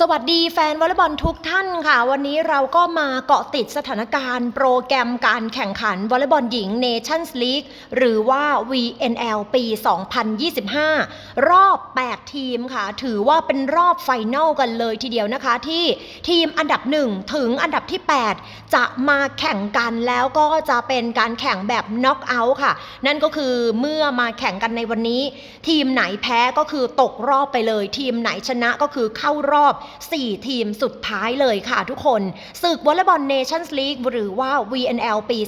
สวัสดีแฟนวอลเลย์บอลทุกท่านค่ะ วันนี้เราก็มาเกาะติดสถานการณ์โปรแกรมการแข่งขันวอลเลย์บอลหญิง Nations League หรือว่า VNL ปี 2025 รอบ 8 ทีมค่ะ ถือว่าเป็นรอบไฟนอลกันเลยทีเดียวนะคะ ที่ทีมอันดับ 1 ถึงอันดับที่ 8 จะมาแข่งกันแล้วก็จะเป็นการแข่งแบบน็อกเอาท์ค่ะ นั่นก็คือเมื่อมาแข่งกันในวันนี้ ทีมไหนแพ้ก็คือตกรอบไปเลย ทีมไหนชนะก็คือเข้ารอบ4 ทีมสุดท้ายเลยค่ะทุกคน ศึกวอลเลย์บอลเนชั่นส์ลีกหรือว่า VNL ปี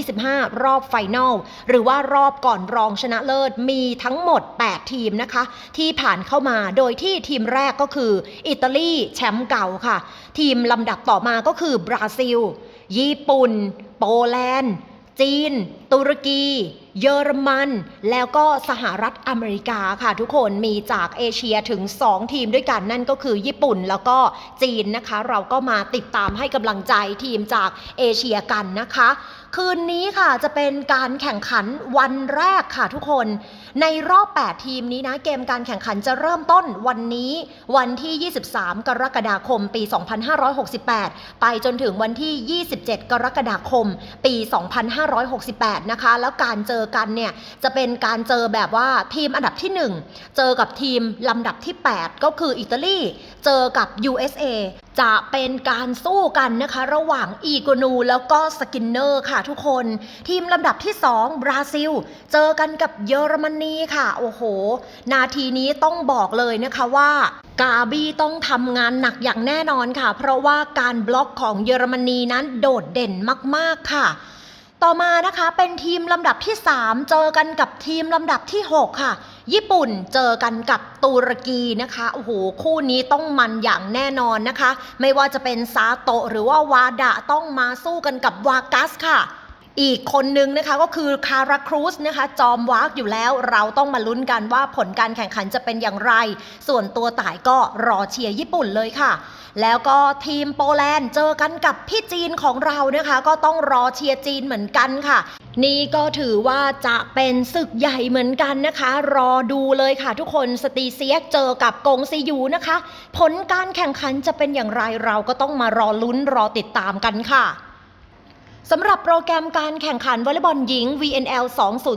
2025 รอบไฟนอลหรือว่ารอบก่อนรองชนะเลิศมีทั้งหมด 8 ทีมนะคะ ที่ผ่านเข้ามาโดยที่ทีมแรกก็คือ อิตาลีแชมป์เก่าค่ะ ทีมลำดับต่อมาก็คือบราซิล ญี่ปุ่น โปแลนด์ จีนตุรกี เยอรมัน แล้วก็สหรัฐอเมริกาค่ะทุกคนมีจากเอเชียถึง 2 ทีมด้วยกันนั่นก็คือญี่ปุ่นแล้วก็จีนนะคะ เราก็มาติดตามให้กำลังใจทีมจากเอเชียกันนะคะ คืนนี้ค่ะจะเป็นการแข่งขันวันแรกค่ะทุกคนในรอบ 8 ทีมนี้นะเกมการแข่งขันจะเริ่มต้นวันนี้วันที่ 23 กรกฎาคม ปี 2568 ไปจนถึงวันที่ 27 กรกฎาคม ปี 2568นะคะ แล้วการเจอกันเนี่ยจะเป็นการเจอแบบว่าทีมอันดับที่ 1 เจอกับทีมลำดับที่ 8 ก็คืออิตาลีเจอกับ USA จะเป็นการสู้กันนะคะ ระหว่างอีโกนูแล้วก็สกินเนอร์ค่ะทุกคน ทีมลำดับที่ 2 บราซิล เจอกันกับเยอรมนีค่ะ โอ้โห นาทีนี้ต้องบอกเลยนะคะว่ากาบี้ต้องทำงานหนักอย่างแน่นอนค่ะ เพราะว่าการบล็อกของเยอรมนีนั้นโดดเด่นมาก ๆ ค่ะ ต่อมานะคะเป็นทีมลำดับที่ 3 เจอกันกับทีมลำดับที่ 6 ค่ะ ญี่ปุ่นเจอกันกับตุรกีนะคะโอ้โหคู่นี้ต้องมันอย่างแน่นอนนะคะ ไม่ว่าจะเป็นซาโตะหรือว่าวาดะต้องมาสู้กันกับวากัสค่ะ อีกคนนึงนะคะก็คือคาราครูสนะคะจอมวากอยู่แล้วเราต้องมาลุ้นกันว่าผลการแข่งขันจะเป็นอย่างไร ส่วนตัวต่ายก็รอเชียร์ญี่ปุ่นเลยค่ะ แล้วก็ทีมโปแลนด์เจอกันกับพี่จีนของเรานะคะ ก็ต้องรอเชียร์จีนเหมือนกันค่ะนี่ก็ถือว่าจะเป็นศึกใหญ่เหมือนกันนะคะ รอดูเลยค่ะทุกคนสตีเซียกเจอกับกงซียูนะคะ ผลการแข่งขันจะเป็นอย่างไรเราก็ต้องมารอลุ้นรอติดตามกันค่ะ สำหรับโปรแกรมการแข่งขันวอลเลย์บอลหญิง VNL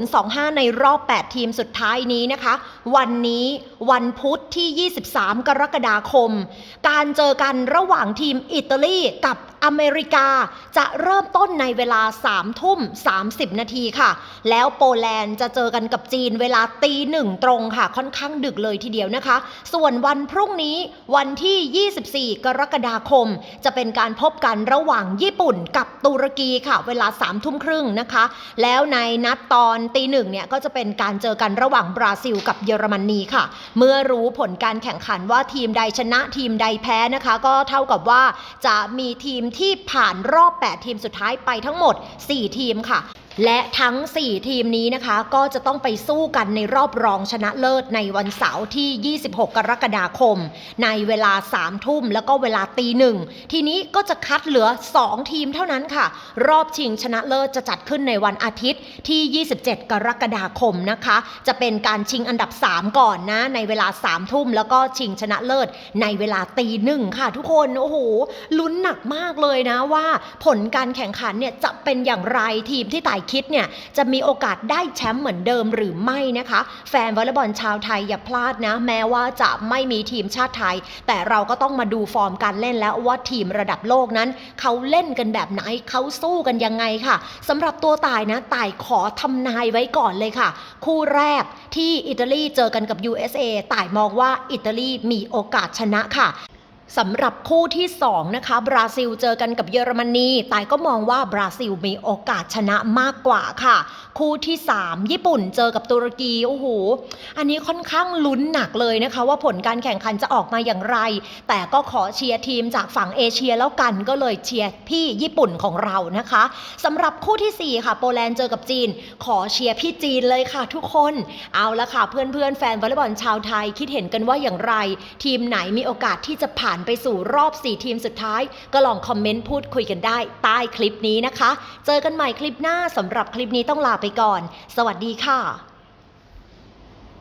2025 ในรอบ 8 ทีมสุดท้ายนี้นะคะ วันนี้วันพุธที่ 23 กรกฎาคม การเจอกันระหว่างทีมอิตาลีกับ อเมริกาจะเริ่มต้นในเวลา3ทุ่ม 30 นาทีค่ะ แล้วโปแลนด์จะเจอกันกับจีนเวลาตีหนึ่งตรงค่ะ ค่อนข้างดึกเลยทีเดียวนะคะ ส่วนวันพรุ่งนี้วันที่ 24 กรกฎาคม จะเป็นการพบกันระหว่างญี่ปุ่นกับตุรกีค่ะ เวลา3ามทุ่มครึ่งนะคะ แล้วในนัดตอนตีหนึ่งเนี่ยก็จะเป็นการเจอกันระหว่างบราซิลกับเยอรมนีค่ะ เมื่อรู้ผลการแข่งขันว่าทีมใดชนะทีมใดแพ้นะคะ ก็เท่ากับว่าจะมีทีมที่ผ่านรอบ 8 ทีมสุดท้ายไปทั้งหมด 4 ทีมค่ะ และทั้ง 4 ทีมนี้นะคะก็จะต้องไปสู้กันในรอบรองชนะเลิศในวันเสาร์ที่ 26 กรกฎาคม ในเวลา 3 ทุ่มแล้วก็เวลาตีหนึ่งทีนี้ก็จะคัดเหลือ 2 ทีมเท่านั้นค่ะ รอบชิงชนะเลิศจะจัดขึ้นในวันอาทิตย์ที่ 27 กรกฎาคมนะคะ จะเป็นการชิงอันดับ 3 ก่อนนะ ในเวลา 3 ทุ่มแล้วก็ชิงชนะเลิศในเวลาตีหนึ่งค่ะทุกคนโอ้โหลุ้นหนักมากเลยนะว่าผลการแข่งขันเนี่ยจะเป็นอย่างไรทีมที่ไต่คิดเนี่ยจะมีโอกาสได้แชมป์เหมือนเดิมหรือไม่นะคะ แฟนวอลเลย์บอลชาวไทยอย่าพลาดนะ แม้ว่าจะไม่มีทีมชาติไทย แต่เราก็ต้องมาดูฟอร์มการเล่นแล้วว่าทีมระดับโลกนั้น เขาเล่นกันแบบไหนเขาสู้กันยังไงค่ะสำหรับตัวตายนะตายขอทำนายไว้ก่อนเลยค่ะ คู่แรกที่อิตาลีเจอกันกับ USA ตายมองว่าอิตาลีมีโอกาสชนะค่ะ สำหรับคู่ที่ 2 นะคะ บราซิลเจอกันกับเยอรมนีตายก็มองว่าบราซิลมีโอกาสชนะมากกว่าค่ะ คู่ที่ 3 ญี่ปุ่นเจอกับตุรกีโอ้โหอันนี้ค่อนข้างลุ้นหนักเลยนะคะ ว่าผลการแข่งขันจะออกมาอย่างไร แต่ก็ขอเชียร์ทีมจากฝั่งเอเชียแล้วกันก็เลยเชียร์พี่ญี่ปุ่นของเรานะคะสำหรับคู่ทีสี่4 ค่ะ โปแลนด์เจอกับจีน ขอเชียร์พี่จีนเลยค่ะ ทุกคนเอาละค่ะเพื่อนๆแฟนวอลเลย์บอลชาวไทยคิดเห็นกันว่าอย่างไร ทีมไหนมีโอกาสที่จะผ่านานไปสู่รอบ 4 ทีมสุดท้าย ก็ลองคอมเมนต์พูดคุยกันได้ ใต้คลิปนี้นะคะ เจอกันใหม่คลิปหน้าสำหรับคลิปนี้ต้องลาไปก่อน สวัสดีค่ะ